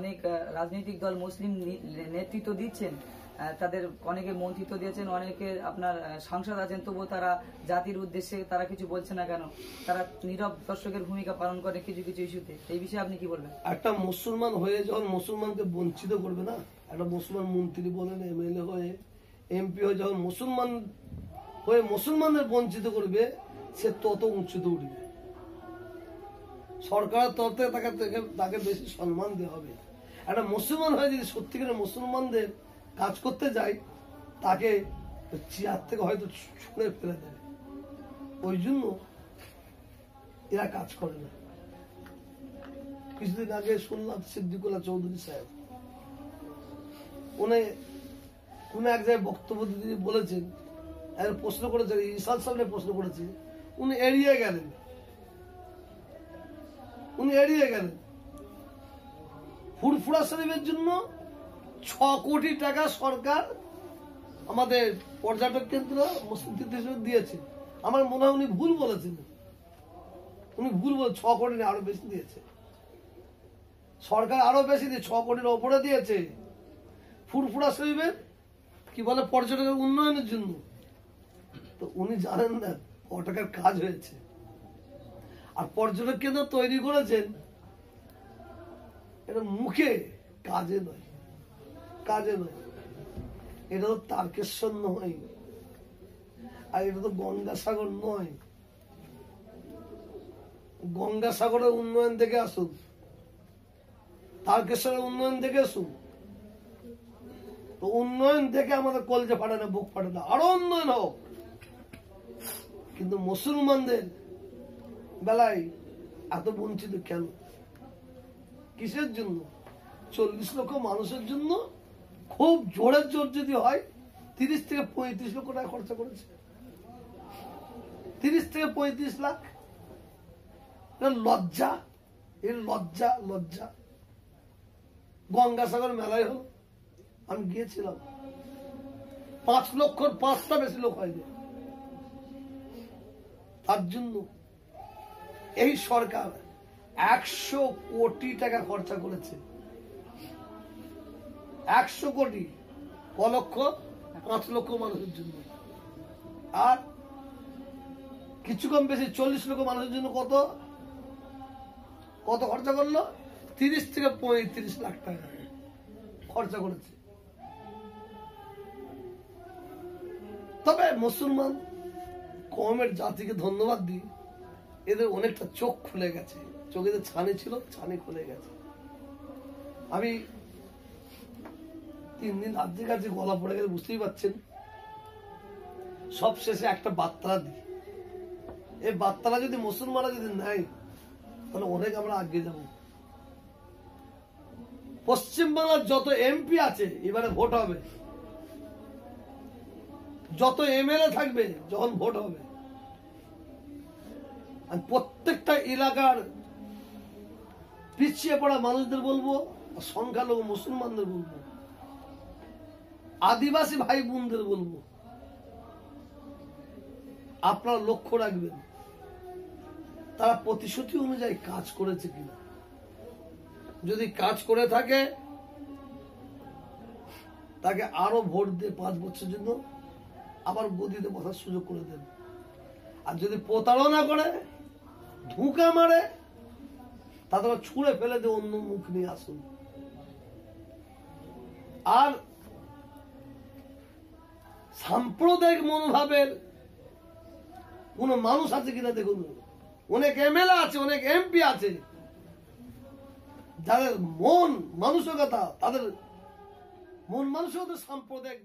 অনেক রাজনৈতিক দল মুসলিম নেতৃত্ব দিচ্ছেন তাদের অনেকে মন্ত্রিত্ব দিয়েছেন, অনেকে আপনার সাংসদ আছেন, তবুও তারা জাতির উদ্দেশ্যে তারা কিছু বলছে না কেন? তারা নীরব দর্শকের ভূমিকা পালন করে কিছু কিছু ইস্যুতে। এই বিষয়ে আপনি কি বলবেন? একটা মুসলমান হয়ে যখন মুসলমানকে বঞ্চিত করবে না, একটা মুসলমান মন্ত্রী বলেন, এমএলএ হয়ে, এমপি হয়ে যখন মুসলমান হয়ে মুসলমানদের বঞ্চিত করবে, সে তত উঁচুতে উঠবে। সরকারের তরফ তাকে- তাকে বেশি সম্মান দেওয়া হবে। একটা মুসলমান হয়ে যদি সত্যিকারের মুসলমানদের কাজ করতে যায়, তাকে চেয়ার থেকে হয়তো ছুঁড়ে ফেলে দেবে। ওই জন্য এরা কাজ করে না। কিছুদিন আগে শুনলাম সিদ্দিকুল্লাহ চৌধুরী সাহেব। উনি কোন এক জায়গায় বক্তব্য দিতে বলেছেন একজন প্রশ্ন করেছেন ইসাল সাহেব প্রশ্ন করেছে উনি এড়িয়ে গেলেন। উনি এড়িয়ে গেলেন। ফুরফুরা শরীফের জন্য ছ কোটি টাকা সরকার আমাদের পর্যটক কেন্দ্র হিসেবে দিয়েছে। আমার মনে হয় উনি ভুল বলেছেন। উনি ভুল বলে ছ কোটি আরও বেশি দিয়েছে। সরকার আরও বেশি দিয়ে ছ কোটির ওপরে দিয়েছে। ফুরফুরা শরীফের কি বলে পর্যটকের উন্নয়নের জন্য। তো উনি জানেন না ক টাকার কাজ হয়েছে। আর পর্যটক কেন্দ্র তৈরি করেছেন এটা মুখে কাজে নয়। কাজে নয়। এটা তো তারকেশ্বর নয়। আর এটা তো গঙ্গাসাগর নয়। গঙ্গাসাগরের উন্নয়ন থেকে আসুন। তারকেশ্বরের উন্নয়ন থেকে আসুন। তো উন্নয়ন দেখে আমাদের কলজে ফাটে না বুক ফাটে না আরও উন্নয়ন হোক। কিন্তু মুসলমানদের বেলায় এত বঞ্চিত কেন? কিসের জন্য? চল্লিশ লক্ষ মানুষের জন্য খুব জোরের জোর যদি হয়, তিরিশ থেকে পঁয়ত্রিশ লক্ষ টাকা খরচা করেছে। তিরিশ থেকে পঁয়ত্রিশ লাখ? লজ্জা, এর লজ্জা লজ্জা। গঙ্গাসাগর মেলায় হলো আমি গিয়েছিলাম। পাঁচ লক্ষর পাঁচটা বেশি লোক হয়নি। তার জন্য এই সরকার একশো কোটি টাকা খরচা করেছে। একশো কোটি। ক লক্ষ পাঁচ লক্ষ মানুষের জন্য। আর কিছু কম বেশি, চল্লিশ লক্ষ মানুষের জন্য কত? কত খরচা করল? তিরিশ থেকে পঁয়ত্রিশ লাখ টাকা খরচা করেছে। তবে মুসলমান কমের জাতিকে ধন্যবাদ দিই। এদের অনেকটা চোখ খুলে গেছে। চোখে যে ছানি ছিল, ছানি খুলে গেছে। আমি তিন দিন রাজ্যের কাছে গলা পড়ে গেছে, বুঝতেই পারছেন। সব শেষে একটা বার্তা দিই। এই বার্তাটা যদি মুসলমানরা যদি নেয়, তাহলে অনেক আমরা আগে যাব। পশ্চিমবাংলার যত এমপি আছে, এবারে ভোট হবে। যত এমএলএ থাকবে, যখন ভোট হবে। আমি প্রত্যেকটা এলাকার পিছিয়ে পড়া মানুষদের বলব আর সংখ্যালঘু মুসলমানদের বলব, আদিবাসী ভাই বোনদের বলব, আপনারা লক্ষ্য রাখবেন, তারা প্রতিশ্রুতি অনুযায়ী কাজ করেছে কিনা। যদি কাজ করে থাকে, তাকে আরও ভোট দিয়ে পাঁচ বছর জন্য আবার গদিতে বসার সুযোগ করে দেন। আর যদি প্রতারণা করে ধুকা মারে তাদের ছুঁড়ে ফেলে দিয়ে অন্য মুখ নিয়ে আসুন। আর সাম্প্রদায়িক মনোভাবের কোন মানুষ আছে কিনা দেখুন। অনেক এমএলএ আছে, অনেক এমপি আছে। যাদের মন মানসিকতা, তাদের মন মানসিকতা সাম্প্রদায়িক